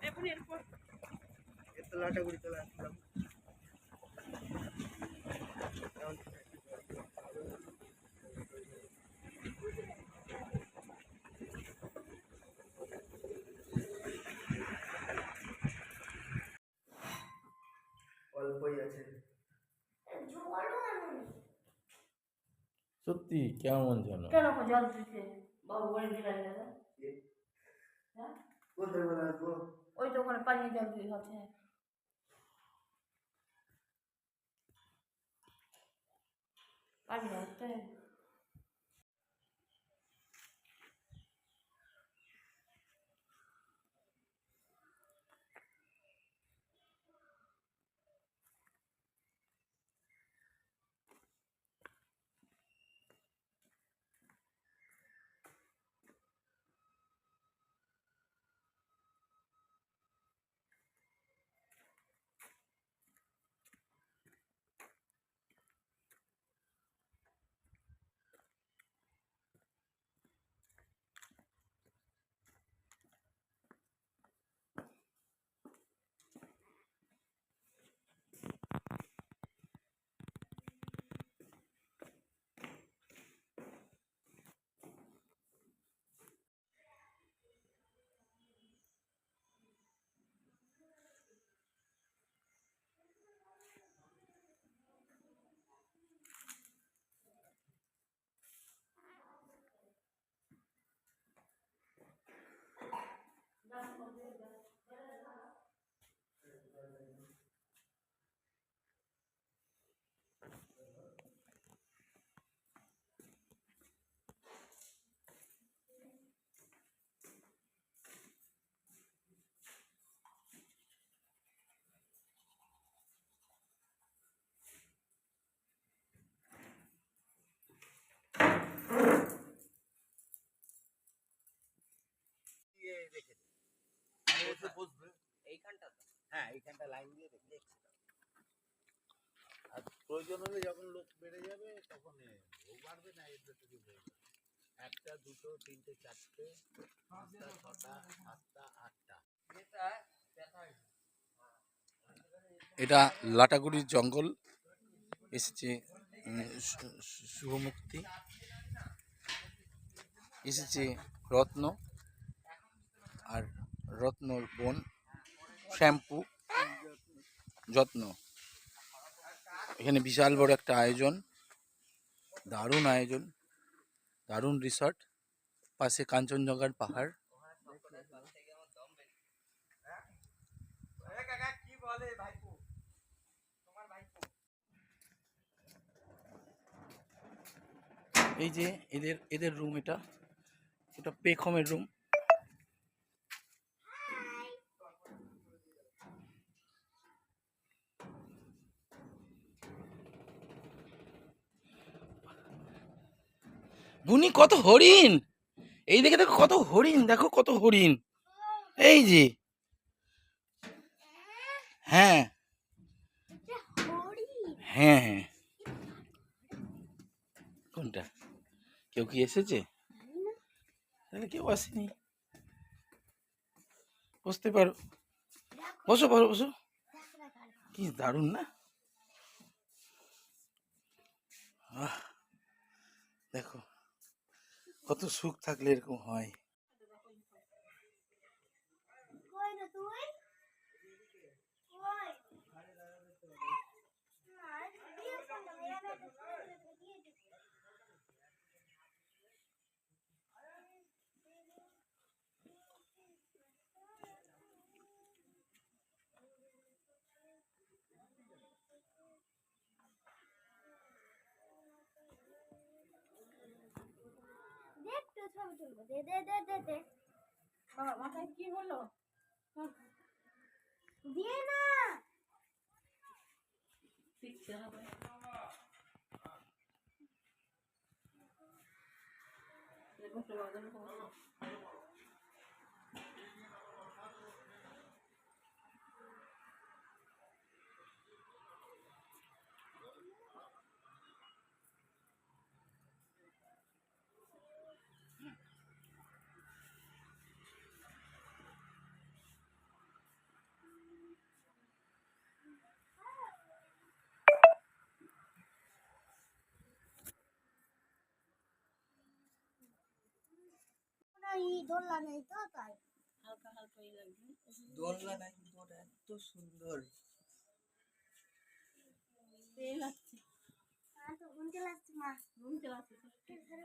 এখন এরপর অল্পই আছে সত্যি কেমন যেন। কেন জল দিতে বাবু বলে দিলেন দাদা। হ্যাঁ? কোথায় বলে আসব। ওই তো ওখানে পানি জল দুই হচ্ছে। পানি হচ্ছে এইখানটা তো হ্যাঁ এইখানটা লাইন দিয়ে রেখে দে। আর প্রয়োজন হলে যখন লোক বেড়ে যাবে তখন ও বাড়বে না এর ভেতরে একটা দুটো তিনটে চারটে পাঁচটা ছটা সাতটা আটটা। এটা ব্যথা এটা লাটাগুড়ির জঙ্গল। এসেছে শুভমুক্তি। এসেছে রত্ন। আর রত্নর বোন শ্যাম্পু যত্ন। এখানে বিশাল বড় একটা আয়োজন দারুণ আয়োজন দারুণ রিসর্ট পাশে কাঞ্চনজঙ্ঘার পাহাড়। এই যে এদের এদের রুম এটা। এটা পেখমের রুম বুনি কত হরিণ? এই দেখে দেখো কত হরিণ, দেখো কত হরিণ। এই যে। হ্যাঁ। হ্যাঁ হ্যাঁ। কোনটা? কেউ কি এসেছে? তাহলে কেউ আসেনি। বসতে পারো। বসো পারো বসো। কি দারুণ না? দেখো। কত সুখ থাকলে এরকম হয়। দে দে দে দে দে। বাবা মাথায় কি হলো? দিয়ে না! শিখতে হবে। ই দোলনা নেই তো তাই। হালকা হালকা লাগবে। দোলনা নাকি তোর এত সুন্দর। লাগছে। আর তো ঘুমতে লাগছে মা। ঘুমতে লাগছে। ঠিক আছে